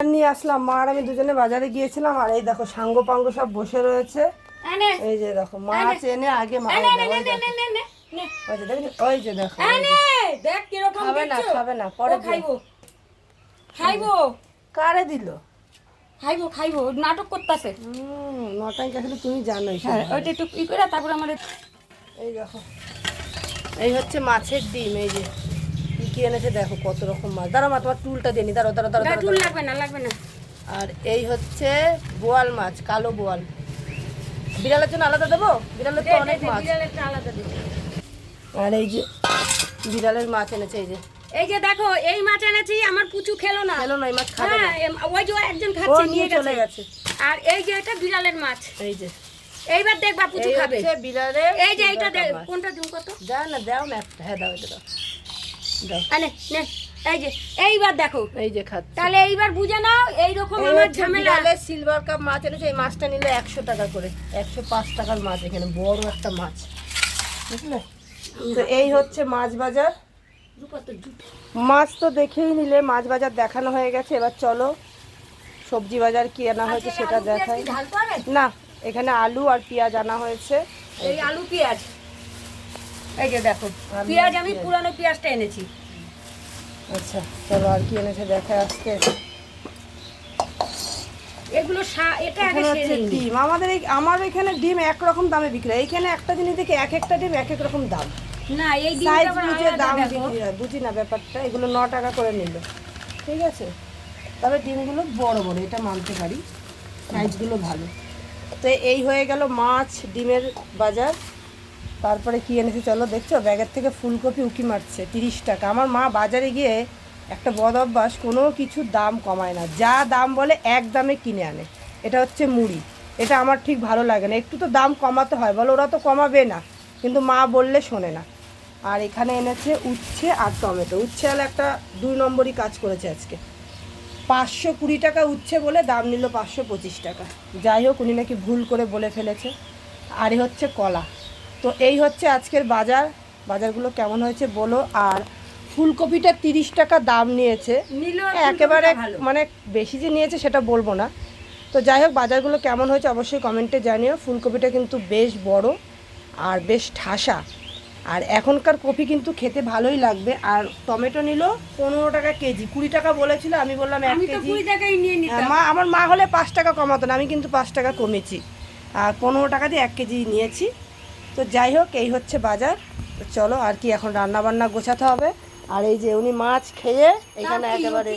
নিয়ে আসলাম। মা আর আমি দুজনে বাজারে গিয়েছিলাম আর এই দেখো সাঙ্গ পাঙ্গো সব বসে রয়েছে। এই যে দেখো মাছ এনে। আগে মা ওই যে দেখো খাবে না খাবে না পরে খাইবো। খাইবো। কারে দিল? খাইবো খাইবো। নাটক করতেছে। নটাই আসলে তুমি জানোই হ্যাঁ, ওইটা একটু ই করে তারপর আমাদের এই দেখো। এই হচ্ছে মাছের ডিম এই যে। কি এনেছে দেখো কত রকম মাছ। দাঁড়া মা তোমার টুলটা দিয়ে নি দাঁড়ো দাঁড়ো দাঁড়ো দাঁড়ো লাগবে না লাগবে না। আর এই হচ্ছে বোয়াল মাছ কালো বোয়াল। বিড়ালের জন্য আলাদা দেবো? বিড়ালের তো অনেক মাছ। আর এই যে বিড়ালের মাছ এনেছে এই যে। এই যে দেখো এই মাছ এনেছি আমার পুচু খেলো না। খেলো না এই মাছ খাবে না। হ্যাঁ ওই যে একজন খাচ্ছে নিয়ে চলে গেছে। আর এই যে এটা বিড়ালের মাছ। এই যে। এইবার দেখবা পুচু খাবে। বিড়ালের এই যে এইটা দেখ কোনটা দিন কত? দাও না দাও না হ্যাঁ দাও এটা দাও। আনে নে এই যে এইবার দেখো। এই যে খাচ্ছে। তাহলে এইবার বুঝে নাও এইরকম আমার ঝামেলা। সিলভার কাপ মাছ এনেছে এই মাছটা নিলে একশো টাকা করে একশো পাঁচ টাকার মাছ এখানে বড় একটা মাছ। বুঝলে? তো এই হচ্ছে মাছ বাজার। মাছ তো দেখেই নিলে মাছ বাজার দেখানো হয়ে গেছে এবার চলো সবজি বাজার কি আনা হয়েছে সেটা দেখাই। না এখানে আলু আর পেঁয়াজ আনা হয়েছে। এই আলু পেঁয়াজ। এই যে দেখো পেঁয়াজ আমি পুরানো পেঁয়াজটা এনেছি। আচ্ছা চলো আর কি এনেছে দেখা আজকে। এগুলো এটা আগে সেরে ডিম। আমাদের আমার এখানে ডিম দামে বিক্রি হয়। এইখানে একটা জিনিস এক একটা ডিম এক এক রকম দাম। না এই সাইজ বুঝে দাম বিক্রি হয় বুঝি না ব্যাপারটা। এগুলো ন টাকা করে নিল। ঠিক আছে? তবে ডিমগুলো বড় বড় এটা মানতে পারি। সাইজগুলো ভালো। তো এই হয়ে গেল মাছ ডিমের বাজার। তারপরে কি এনেছে চলো দেখছ? ব্যাগের থেকে ফুলকপি উকি মারছে, তিরিশ টাকা। আমার মা বাজারে গিয়ে একটা বদ অভ্যাস, কোনো কিছুর দাম কমায় না। যা দাম বলে এক দামে কিনে আনে। এটা হচ্ছে মুড়ি। এটা আমার ঠিক ভালো লাগে না। একটু তো দাম কমাতে হয়। বলো ওরা তো কমাবে না। কিন্তু মা বললে শোনে না। আর এখানে এনেছে উচ্ছে আর টমেটো। উচ্ছে হলে একটা দুই নম্বরই কাজ করেছে আজকে। পাঁচশো কুড়ি টাকা উচ্ছে বলে দাম নিল পাঁচশো পঁচিশ টাকা। যাই হোক, উনি নাকি ভুল করে বলে ফেলেছে। আর হচ্ছে কলা। তো এই হচ্ছে আজকের বাজার। বাজারগুলো কেমন হয়েছে বলো? আর ফুলকপিটা তিরিশ টাকা দাম নিয়েছে। একেবারে মানে বেশি যে নিয়েছে সেটা বলব না। তো যাই হোক বাজারগুলো কেমন হয়েছে অবশ্যই কমেন্টে জানিও। ফুলকপিটা কিন্তু বেশ বড় আর বেশ ঠাসা। আর এখনকার কপি কিন্তু খেতে ভালোই লাগবে। আর টমেটো নিল পনেরো টাকা কেজি। কুড়ি টাকা বলেছিল আমি বললাম এক কেজি। মা আমার মা হলে পাঁচ টাকা কমাতো না আমি কিন্তু পাঁচ টাকা কমেছি। আর পনেরো টাকা দিয়ে এক কেজি নিয়েছি। তো যাই হোক এই হচ্ছে বাজার। তো চলো আর কি এখন রান্না বান্না গোছাতে হবে। আর এই যে উনি মাছ খেয়ে এখানে একেবারে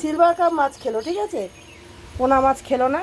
সিলভার কাপ মাছ খেলো ঠিক আছে? পোনা মাছ খেলো না?